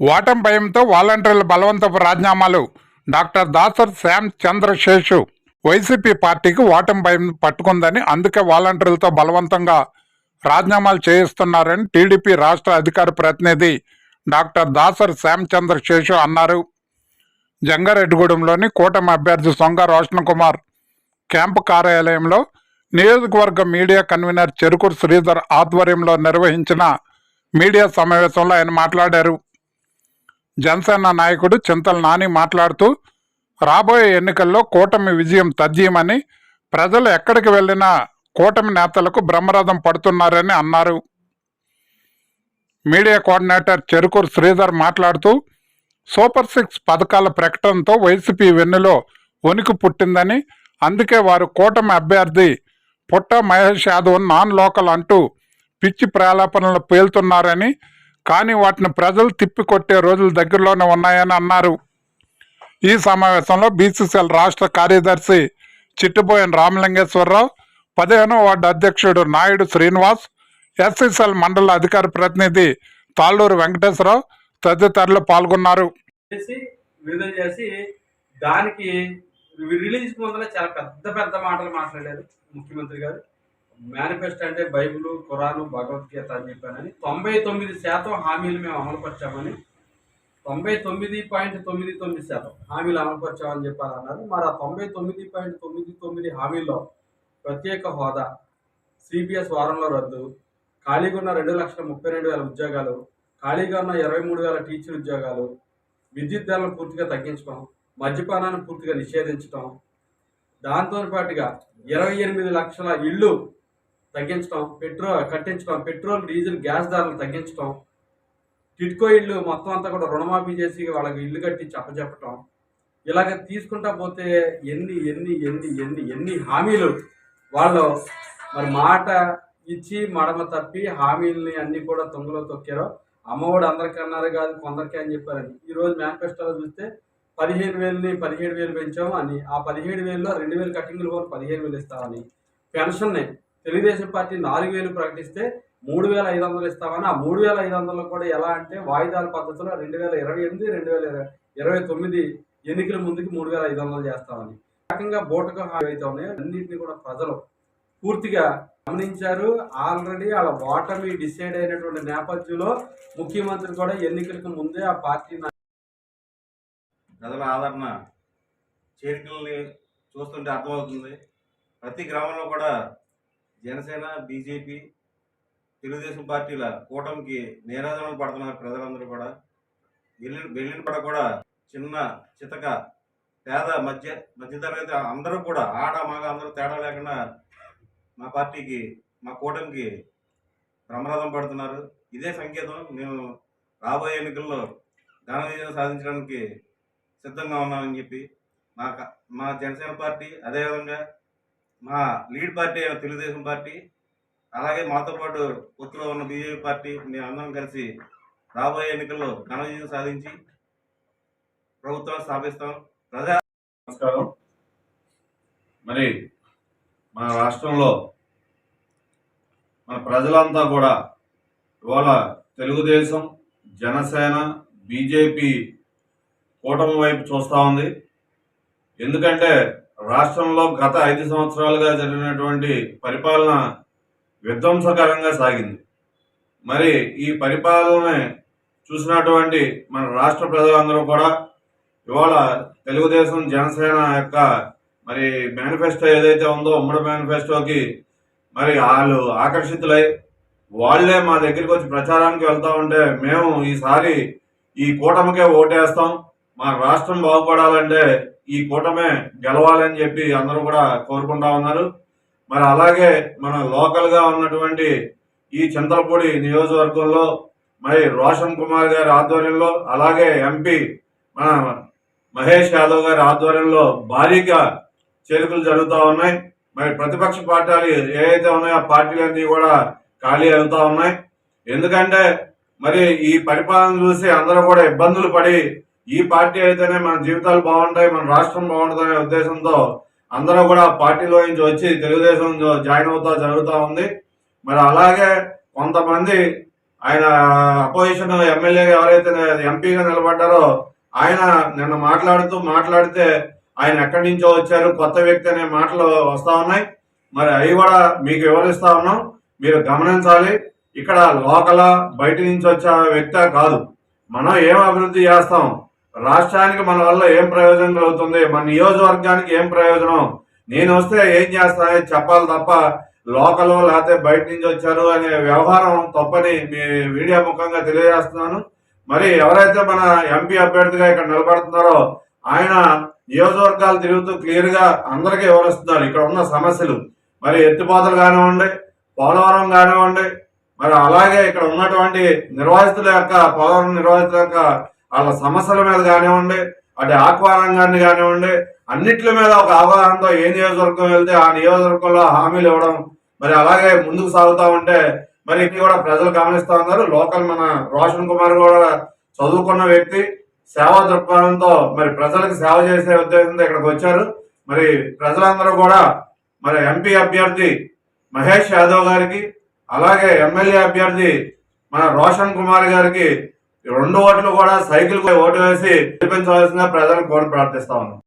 ఓటం భయంతో వాలంటీర్ల బలవంతపు రాజీనామాలు. డాక్టర్ దాసర్ శ్యామ్ చంద్రశేషు వైసీపీ పార్టీకి ఓటం భయం పట్టుకుందని అందుకే వాలంటీర్లతో బలవంతంగా రాజీనామాలు చేయిస్తున్నారని టీడీపీ రాష్ట్ర అధికార ప్రతినిధి డాక్టర్ దాసర్ శ్యామ్ చంద్రశేషు అన్నారు. జంగారెడ్డిగూడెంలోని కూటమి అభ్యర్థి సొంగ రోషన్ కుమార్ క్యాంపు కార్యాలయంలో నియోజకవర్గ మీడియా కన్వీనర్ చెరుకూరు శ్రీధర్ ఆధ్వర్యంలో నిర్వహించిన మీడియా సమావేశంలో ఆయన మాట్లాడారు. జనసేన నాయకుడు చింతల నాని మాట్లాడుతూ రాబోయే ఎన్నికల్లో కూటమి విజయం తథ్యమని ప్రజలు ఎక్కడికి వెళ్ళినా కూటమి నేతలకు బ్రహ్మరథం పడుతున్నారని అన్నారు. మీడియా కోఆర్డినేటర్ చెరుకూరు శ్రీధర్ మాట్లాడుతూ సూపర్ సిక్స్ పథకాల ప్రకటనతో వైసీపీ వెన్నులో వణుకు పుట్టిందని అందుకే వారు కూటమి అభ్యర్థి పుట్ట మహేష్ యాదవ్ నాన్ లోకల్ అంటూ పిచ్చి ప్రలాపనలు పేలుతున్నారని కానీ వాటిని ప్రజలు తిప్పికొట్టే రోజులు దగ్గరలోనే ఉన్నాయని అన్నారు. ఈ సమావేశంలో బీసీసీఎల్ రాష్ట్ర కార్యదర్శి చిట్టుబోయిన రామలింగేశ్వరరావు పదిహేనో వార్డు అధ్యక్షుడు నాయుడు శ్రీనివాస్ ఎస్సీసీఎల్ మండల అధికార ప్రతినిధి తాళ్ళూరు వెంకటేశ్వరరావు తదితరులు పాల్గొన్నారు. విడుదల చేసి దానికి రిలీజ్ ముందర చాలా పెద్ద పెద్ద మాటలు మాట్లాడారు ముఖ్యమంత్రి గారు. మేనిఫెస్టో అంటే బైబిల్ ఖురాను భగవద్గీత అని చెప్పానని. తొంభై తొమ్మిది శాతం హామీలు మేము అమలుపరిచామని తొంభై తొమ్మిది పాయింట్ తొమ్మిది తొమ్మిది శాతం హామీలు అమలుపరిచామని చెప్పారు అన్నారు మరి ఆ తొంభై తొమ్మిది పాయింట్ తొమ్మిది తొమ్మిది హామీల్లో ప్రత్యేక హోదా సిబిఎస్ వారంలో రద్దు ఖాళీగా ఉన్న రెండు లక్షల ముప్పై రెండు వేల ఉద్యోగాలు ఖాళీగా ఉన్న ఇరవై మూడు వేల టీచర్ ఉద్యోగాలు విద్యుత్ ధరలను పూర్తిగా తగ్గించడం మద్యపానాన్ని పూర్తిగా నిషేధించడం దాంతో పాటుగా ఇరవై ఎనిమిది లక్షల ఇళ్ళు తగ్గించడం పెట్రోల్ కట్టించడం పెట్రోల్ డీజిల్ గ్యాస్ ధరలు తగ్గించడం టిట్కో ఇళ్ళు మొత్తం అంతా కూడా రుణమాఫీ చేసి వాళ్ళకి ఇల్లు కట్టి చెప్పచెప్పటం ఇలాగ తీసుకుంటా పోతే ఎన్ని ఎన్ని ఎన్ని ఎన్ని ఎన్ని హామీలు? వాళ్ళు మరి మాట ఇచ్చి మడమ తప్పి హామీలని అన్నీ కూడా తొంగలో తొక్కారు? అమ్మఒడు అందరికీ అన్నారు కాదు కొందరికే అని చెప్పారని. ఈ రోజు మేనిఫెస్టోలో చూస్తే పదిహేను వేలని పదిహేడు వేలు పెంచాము అని ఆ పదిహేడు వేలలో రెండు వేలు కటింగ్లు కూడా పదిహేను వేలు ఇస్తామని పెన్షన్ని తెలుగుదేశం పార్టీ నాలుగు వేలు ప్రకటిస్తే మూడు వేల ఐదు వందలు ఇస్తామని ఆ మూడు వేల ఐదు వందలు కూడా ఎలా అంటే వాయిదాల పద్ధతిలో రెండు వేల ఇరవై ఎనిమిది రెండు వేల ఇరవై తొమ్మిది ఎన్నికల ముందుకి మూడు వేల ఐదు వందలు చేస్తామని. రకంగా బోటకు అయితే ఉన్నాయో అన్నింటినీ కూడా ప్రజలు పూర్తిగా గమనించారు. ఆల్రెడీ వాళ్ళ ఓటమి డిసైడ్ అయినటువంటి నేపథ్యంలో ముఖ్యమంత్రి కూడా ఎన్నికలకు ముందే ఆ పార్టీ ప్రజల ఆదరణ చేరికల్ని చూస్తుంటే అర్థమవుతుంది. ప్రతి గ్రామంలో కూడా జనసేన బీజేపీ తెలుగుదేశం పార్టీల కూటమికి నీరాజనం పడుతున్నారు ప్రజలందరూ కూడా. వెళ్ళిన వెళ్ళిన పడ కూడా చిన్న చితక పేద మధ్య మధ్యతరగతి అందరూ కూడా ఆడ మగ అందరూ తేడా లేకుండా మా పార్టీకి మా కూటమికి బ్రహ్మరథం పడుతున్నారు. ఇదే సంకేతం మేము రాబోయే ఎన్నికల్లో ఘన విజయం సాధించడానికి సిద్ధంగా ఉన్నామని చెప్పి మా మా జనసేన పార్టీ అదేవిధంగా మా లీడ్ పార్టీ అయిన తెలుగుదేశం పార్టీ అలాగే మాతో పాటు కొత్తలో ఉన్న బీజేపీ పార్టీ మేమందరం కలిసి రాబోయే ఎన్నికల్లో ఘన విజయం సాధించి ప్రభుత్వం స్థాపిస్తాం. ప్రజా నమస్కారం. మరి మన రాష్ట్రంలో మన ప్రజలంతా కూడా ఇవాళ తెలుగుదేశం జనసేన బీజేపీ కూటమి వైపు చూస్తూ ఉంది. ఎందుకంటే రాష్ట్రంలో గత ఐదు సంవత్సరాలుగా జరిగినటువంటి పరిపాలన విధ్వంసకరంగా సాగింది. మరి ఈ పరిపాలన చూసినటువంటి మన రాష్ట్ర ప్రజలందరూ కూడా ఇవాళ తెలుగుదేశం జనసేన యొక్క మరి మేనిఫెస్టో ఏదైతే ఉందో ఉమ్మడి మేనిఫెస్టోకి మరి వాళ్ళు ఆకర్షితులై వాళ్ళే మా దగ్గరికి వచ్చి ప్రచారానికి వెళ్తా ఉంటే మేము ఈసారి ఈ కూటమికే ఓటేస్తాం. మా రాష్ట్రం బాగుపడాలంటే ఈ కూటమే గెలవాలని చెప్పి అందరూ కూడా కోరుకుంటా ఉన్నారు. మరి అలాగే మన లోకల్గా ఉన్నటువంటి ఈ చింతలపూడి నియోజకవర్గంలో మరి రోషన్ కుమార్ గారి ఆధ్వర్యంలో అలాగే ఎంపీ మన మహేష్ యాదవ్ గారి ఆధ్వర్యంలో భారీగా చేరికలు జరుగుతూ ఉన్నాయి. మరి ప్రతిపక్ష పార్టీలు ఏవైతే ఉన్నాయో పార్టీలు పార్టీలన్నీ కూడా ఖాళీ అవుతా ఉన్నాయి. ఎందుకంటే మరి ఈ పరిపాలన చూసి అందరూ కూడా ఇబ్బందులు పడి ఈ పార్టీ అయితేనే మన జీవితాలు బాగుంటాయి మన రాష్ట్రం బాగుంటుంది ఉద్దేశంతో అందరూ కూడా పార్టీలో నుంచి వచ్చి తెలుగుదేశం జాయిన్ అవుతా జరుగుతూ ఉంది. మరి అలాగే కొంతమంది ఆయన అపోజిషన్ ఎమ్మెల్యేగా ఎవరైతే ఎంపీగా నిలబడ్డారో ఆయన నిన్న మాట్లాడుతూ మాట్లాడితే ఆయన ఎక్కడి నుంచో వచ్చారు కొత్త వ్యక్తి అనే మాటలు వస్తూ ఉన్నాయి. మరి అవి కూడా మీకు వివరిస్తా ఉన్నాం. మీరు గమనించాలి ఇక్కడ లోకల బయట నుంచి వచ్చే వ్యక్తి కాదు. మనం ఏం అభివృద్ధి చేస్తాం? రాష్ట్రానికి మన వల్ల ఏం ప్రయోజనం కలుగుతుంది? మన నియోజకవర్గానికి ఏం ప్రయోజనం? నేను వస్తే ఏం చేస్తానని చెప్పాలి తప్ప లోకల్ లేకపోతే బయట నుంచి వచ్చారు అనే వ్యవహారం తప్పని మీ మీడియా ముఖంగా తెలియజేస్తున్నాను. మరి ఎవరైతే మన ఎంపీ అభ్యర్థిగా ఇక్కడ నిలబడుతున్నారో ఆయన నియోజకవర్గాలు తిరుగుతూ క్లియర్గా అందరికీ వివరిస్తున్నారు. ఇక్కడ ఉన్న సమస్యలు. మరి ఎత్తిపోతలు కానివ్వండి పోలవరం కానివ్వండి మరి అలాగే ఇక్కడ ఉన్నటువంటి నిర్వాసితుల యొక్క పోలవరం నిర్వాసితుల యొక్క వాళ్ళ సమస్యల మీద కానివ్వండి అటు ఆక్వా రంగాన్ని కానివ్వండి అన్నిట్ల మీద ఒక అవగాహనతో ఏ నియోజకవర్గం వెళ్తే ఆ నియోజకవర్గంలో హామీలు ఇవ్వడం మరి అలాగే ముందుకు సాగుతా ఉంటే మరి ఇది కూడా ప్రజలు గమనిస్తూ ఉన్నారు. లోకల్ మన రోషన్ కుమార్ కూడా చదువుకున్న వ్యక్తి సేవా దృక్పథంతో మరి ప్రజలకు సేవ చేసే ఉద్దేశంతో ఇక్కడికి వచ్చారు. మరి ప్రజలందరూ కూడా మరి ఎంపీ అభ్యర్థి మహేష్ యాదవ్ గారికి అలాగే ఎమ్మెల్యే అభ్యర్థి మన రోషన్ కుమార్ గారికి రెండు ఓట్లు కూడా సైకిల్ ఓటు వేసి గెలిపించవలసిన ప్రజలకు కోరి ప్రార్థిస్తా ఉన్నాం.